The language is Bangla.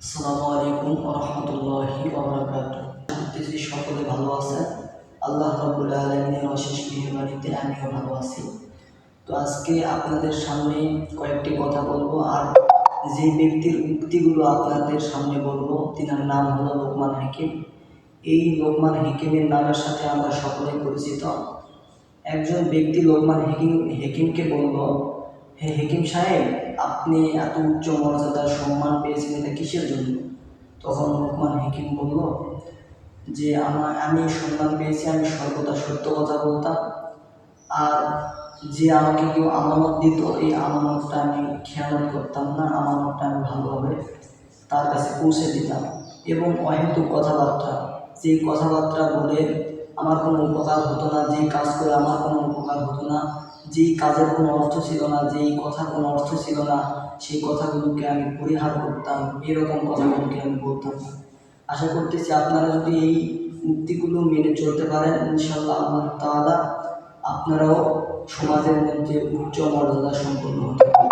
আলাইকুম রহমতুল্লাহি করতেছি সকলে ভালো আছেন, আল্লাহ রবুল আলমিনের অশেষ মেহরবানিতে আমিও ভালো আছি। তো আজকে আপনাদের সামনে কয়েকটি কথা বলব, আর যে ব্যক্তির উক্তিগুলো আপনাদের সামনে বলব, তিনার নাম হলো লোকমান হাকিম। এই লোকমান হাকিমের নামের সাথে আমরা সকলেই পরিচিত। একজন ব্যক্তি লোকমান হেকিম, হেকিমকে বলল হে হেকিম সাহেব, আপনি এত উচ্চ মর্যাদার সম্মান কিসের জন্য? তখন লোকমান হেকিম বলল, যে আমার আমি সম্মান পেয়েছি, আমি সর্বদা সত্য কথা বলতাম। আর যে আমাকে কেউ আমানত দিত, এই আমানতটা আমি খেয়ালত করতাম না, আমানতটা আমি ভালোভাবে তার কাছে পৌঁছে দিতাম। এবং অহেতুক কথাবার্তা, যেই কথাবার্তা বলে আমার কোনো উপকার হতো না, যেই কাজ করে আমার কোনো উপকার হতো না, যেই কাজের কোনো অর্থ ছিল না, যেই কথার কোনো অর্থ ছিল না, সেই কথাগুলোকে আমি পরিহার করতাম, এরকম কথাগুলোকে আমি বলতাম আশা করতেছি আপনারা যদি এই উক্তিগুলো মেনে চলতে পারেন ইনশাল্লাহ আল্লাহ তাআলা আপনারাও সমাজের মধ্যে উচ্চ মর্যাদা সম্পন্ন হতে